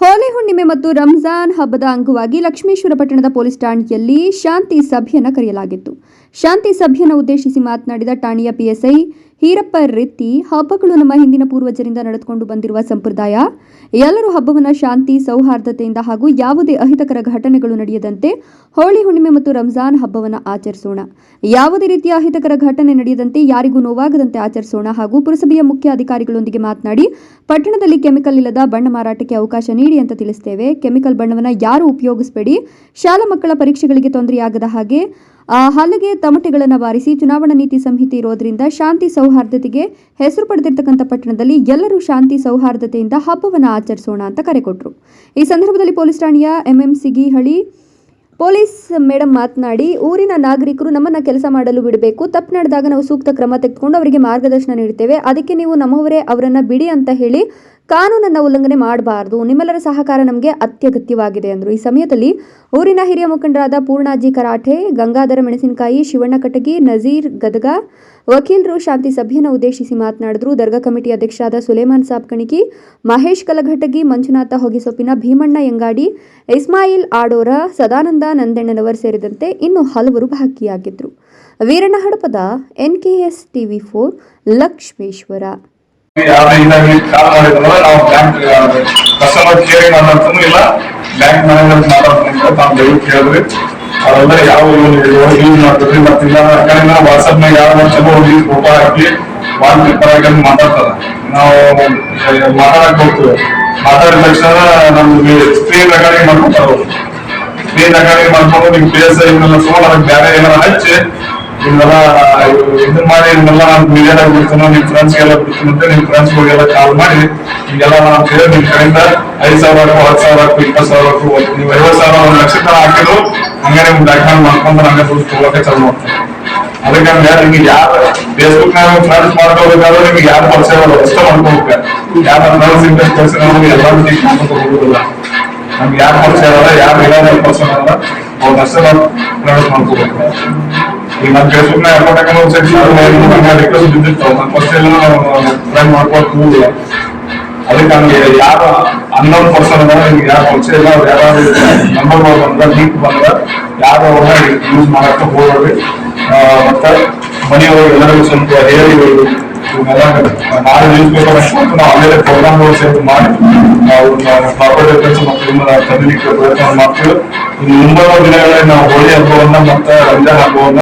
ಹೋಲಿ ಹುಣ್ಣಿಮೆ ಮತ್ತು ರಂಜಾನ್ ಹಬ್ಬದ ಅಂಗವಾಗಿ ಲಕ್ಷ್ಮೇಶ್ವರ ಪಟ್ಟಣದ ಪೊಲೀಸ್ ಠಾಣೆಯಲ್ಲಿ ಶಾಂತಿ ಸಭೆಯನ್ನು ಕರೆಯಲಾಗಿತ್ತು. ಶಾಂತಿ ಸಭೆಯನ್ನು ಉದ್ದೇಶಿಸಿ ಮಾತನಾಡಿದ ಠಾಣೆಯ ಪಿಎಸ್ಐ ಹೀರಪ್ಪ ರೀತಿ ಹಬ್ಬಗಳು ನಮ್ಮ ಹಿಂದಿನ ಪೂರ್ವಜರಿಂದ ನಡೆದುಕೊಂಡು ಬಂದಿರುವ ಸಂಪ್ರದಾಯ. ಎಲ್ಲರೂ ಹಬ್ಬವನ್ನು ಶಾಂತಿ, ಸೌಹಾರ್ದತೆಯಿಂದ ಹಾಗೂ ಯಾವುದೇ ಅಹಿತಕರ ಘಟನೆಗಳು ನಡೆಯದಂತೆ ಹೋಳಿ ಹುಣ್ಣಿಮೆ ಮತ್ತು ರಂಜಾನ್ ಹಬ್ಬವನ್ನು ಆಚರಿಸೋಣ. ಯಾವುದೇ ರೀತಿಯ ಅಹಿತಕರ ಘಟನೆ ನಡೆಯದಂತೆ ಯಾರಿಗೂ ನೋವಾಗದಂತೆ ಆಚರಿಸೋಣ ಹಾಗೂ ಪುರಸಭೆಯ ಮುಖ್ಯ ಅಧಿಕಾರಿಗಳೊಂದಿಗೆ ಮಾತನಾಡಿ, ಪಟ್ಟಣದಲ್ಲಿ ಕೆಮಿಕಲ್ ಇಲ್ಲದ ಬಣ್ಣ ಮಾರಾಟಕ್ಕೆ ಅವಕಾಶ ನೀಡಿ ಅಂತ ತಿಳಿಸ್ತೇವೆ. ಕೆಮಿಕಲ್ ಬಣ್ಣವನ್ನು ಯಾರು ಉಪಯೋಗಿಸಬೇಡಿ. ಶಾಲಾ ಮಕ್ಕಳ ಪರೀಕ್ಷೆಗಳಿಗೆ ತೊಂದರೆಯಾಗದ ಹಾಗೆ ಹಲಗೆ ತಮಟೆಗಳನ್ನು ಬಾರಿಸಿ ಚುನಾವಣಾ ನೀತಿ ಸಂಹಿತೆ ಇರೋದ್ರಿಂದ ಶಾಂತಿ ಸೌಹಾರ್ದತೆಗೆ ಹೆಸರು ಪಡೆದಿರ್ತಕ್ಕಂಥ ಪಟ್ಟಣದಲ್ಲಿ ಎಲ್ಲರೂ ಶಾಂತಿ ಸೌಹಾರ್ದತೆಯಿಂದ ಹಬ್ಬವನ್ನು ಆಚರಿಸೋಣ ಅಂತ ಕರೆ ಕೊಟ್ಟರು ಈ ಸಂದರ್ಭದಲ್ಲಿ ಪೊಲೀಸ್ ಠಾಣೆಯ ಎಂಎಂ ಸಿಗಿಹಳಿ ಪೊಲೀಸ್ ಮೇಡಮ್ ಮಾತನಾಡಿ, ಊರಿನ ನಾಗರಿಕರು ನಮ್ಮನ್ನ ಕೆಲಸ ಮಾಡಲು ಬಿಡಬೇಕು. ತಪ್ಪು ನಡೆದಾಗ ನಾವು ಸೂಕ್ತ ಕ್ರಮ ತೆಗೆದುಕೊಂಡು ಅವರಿಗೆ ಮಾರ್ಗದರ್ಶನ ನೀಡ್ತೇವೆ ಅದಕ್ಕೆ ನೀವು ನಮ್ಮವರೇ ಅವರನ್ನ ಬಿಡಿ ಅಂತ ಹೇಳಿ ಕಾನೂನನ್ನ ಉಲ್ಲಂಘನೆ ಮಾಡಬಾರದು. ನಿಮ್ಮೆಲ್ಲರ ಸಹಕಾರ ನಮಗೆ ಅತ್ಯಗತ್ಯವಾಗಿದೆ ಅಂದರು. ಈ ಸಮಯದಲ್ಲಿ ಊರಿನ ಹಿರಿಯ ಮುಖಂಡರಾದ ಪೂರ್ಣಾಜಿ ಕರಾಠೆ, ಗಂಗಾಧರ ಮೆಣಸಿನಕಾಯಿ, ಶಿವಣ್ಣ ಕಟಗಿ, ನಜೀರ್ ಗದಗ ವಕೀಲರು ಶಾಂತಿ ಸಭೆಯನ್ನು ಉದ್ದೇಶಿಸಿ ಮಾತನಾಡಿದರು. ದರ್ಗಾ ಕಮಿಟಿ ಅಧ್ಯಕ್ಷರಾದ ಸುಲೇಮಾನ್ ಸಾಬ್ ಕಣಿಕಿ, ಮಹೇಶ್ ಕಲಘಟಗಿ, ಮಂಜುನಾಥ ಹೊಗೆಸೊಪ್ಪಿನ ಭೀಮಣ್ಣ ಯಂಗಾಡಿ ಇಸ್ಮಾಯಿಲ್ ಆಡೋರ, ಸದಾನಂದ ನಂದಣ್ಣನವರ್ ಸೇರಿದಂತೆ ಇನ್ನು ಹಲವರು ಭಾಗಿಯಾಗಿದ್ದರು Veeranna Hadapad S TV four Lakshmeshwar. ಇದಾಗಿ ಕಾಲ್ ಮಾಡಿದ್ರಲ್ಲ, ನಾವು ಬ್ಯಾಂಕ್ ಕಸ್ಟಮರ್ ಕೇರಿಂಗ್ ಮಾತಾಡ್ತಾನೂ ಇಲ್ಲ. ಬ್ಯಾಂಕ್ ಮ್ಯಾನೇಜರ್ ಮಾತಾಡ್ತೀನಿ ತಾವು ದಯವಿಟ್ಟು ಕೇಳಿದ್ರಿ ಅವೆಲ್ಲ ಯಾವ ಯೂಸ್ ಮಾಡ್ತೀವಿ ಮತ್ತೆ ಇಲ್ಲ ಯಾವ ಚಲೋ ಹೋಗಿ ಫೋಟೋ ಹಾಕಿ ವಾಲ್ ಪೇಪರ್ ಮಾತಾಡ್ತಾರ. ನಾವು ಮಾತಾಡಕ್ ಹೋಗ್ತೀವಿ. ಮಾತಾಡಿದ ತಕ್ಷಣ ನಮ್ಗೆ ಸ್ಕ್ರೀನ್ ರೆಕಾರ್ಡಿಂಗ್ ಮಾಡ್ಕೊತಾರ ಸ್ಕ್ರೀನ್ ರೆಕಾರ್ಡಿಂಗ್ ಮಾಡ್ಕೊಂಡು ನಿಮ್ಗೆ ಫೇಸ್ ಇವನ್ನೆಲ್ಲ ಬೇರೆ ಏನಾರ ಇವನ್ನೆಲ್ಲ ಇದನ್ನ ಮಾಡಿ ಇವನ್ನೆಲ್ಲ ನಾನು ಮೀಡಿಯಾದಾಗ ಬಿಡ್ತೀನಿ ನಿಮ್ ಫ್ರೆಂಡ್ಸ್ ಎಲ್ಲ ಬಿಡ್ತೀನಿ ಅಂತ ನಿಮ್ ಫ್ರೆಂಡ್ಸ್ ಗಳಿಗೆಲ್ಲ ಕಾಲ್ ಮಾಡಿ ಹಿಂಗೆಲ್ಲ ನಾನು ಕೇಳಿ ನಿಮ್ ಕಡೆಯಿಂದ ಐದ್ ಸಾವಿರ ಹಾಕು ಹತ್ತು ಸಾವಿರ ಹಾಕು ಇಪ್ಪತ್ತು ಸಾವಿರ ಹಾಕು ಒಟ್ಟು ನೀವು ಐವತ್ತು ಸಾವಿರ ಒಂದು ಲಕ್ಷ ತನ ಹಾಕಿದ್ರು ಹಂಗೆ ನಿಮ್ ಡಾಕ್ಯುಮೆಂಟ್ ಮಾಡ್ಕೊಂಡು ಹಂಗೆ ದುಡ್ಡು ತಗೊಳಕ್ಕೆ ಚಾಲು ಮಾಡ್ತಾರೆ ಅದಕ್ಕೆ ಹಂಗೆ ನಿಮ್ಗೆ ಯಾರು ಫೇಸ್ಬುಕ್ ನಾಗ ಫ್ರೆಂಡ್ಸ್ ಮಾಡ್ಕೋಬೇಕಾದ್ರೆ ನಿಮ್ಗೆ ಯಾರು ಪರಿಚಯ ಇಲ್ಲ ಅಷ್ಟೇ ಮಾಡ್ಕೋಬೇಕು ಯಾರು ಫ್ರೆಂಡ್ಸ್ ಇಂಟ್ರೆಸ್ಟ್ ಪರಿಚಯ ನಮ್ಗೆ ಎಲ್ಲರೂ ಟೀಚ್ ಮಾಡ್ಕೊಂಡು ಹೋಗುದಿಲ್ಲ ನಮ್ಗೆ ಯಾರು ಪರಿಚಯ ಇರಲ್ಲ ಯಾರು ಇಲ್ಲ ಪರಿಚಯ ಇರಲ್ಲ ಅವ್ರನ್ನಷ್ಟೇ ನಾವು ಪ್ರವೇಶ ಮಾಡ್ಕೋಬೇಕು ಫೇಸ್ಬುಕ್ ನಾಗ ಅಕೌಂಟ್ ಹಾಕೊಂಡು ಒಂದ್ಸರಿ ನಾನು ರಿಕ್ವೆಸ್ಟ್ ಬಿದ್ದಿರ್ತಾವ ನಾನು ಎಲ್ಲ ಮಾಡ್ಕೊಂಡು ಅದಕ್ಕೆ ಯಾರು ಅನ್ನೋನ್ ಪರ್ಸನ್ ಅದ ನಿಮ್ಗೆ ಯಾರು ಪರಿಚಯ ಯಾರು ನಂಬರ್ ಬಂದ್ರ ಲಿಂಕ್ ಬಂದ್ರ ಯಾರು ಯೂಸ್ ಮಾಡಕ್ಕೆ ಹೋಗ್ಬೇಡ್ರಿ ಆ, ಮತ್ತೆ ಮನೆಯವರು ಎಲ್ಲರಿಗೂ ಸ್ವಲ್ಪ ಹೇಳಿ ನಾಳೆ ನ್ಯೂಸ್ ಪೇಪರ್ ನಾವು ಅಲ್ಲೇ ಪ್ರೋಗ್ರಾಮ್ಗಳು ಸೇರಿ ಮಾಡಿ ನಾವು ಪ್ರಾಪರ್ಟಿ ಮತ್ತು ಪ್ರಯತ್ನ ಮಾಡ್ತೀವಿ ಮುಂಬರುವ ದಿನಗಳಲ್ಲಿ ನಾವು ಹೋಳಿ ಹಬ್ಬವನ್ನ ಮತ್ತೆ ರಂಜಾನ್ ಹಬ್ಬವನ್ನ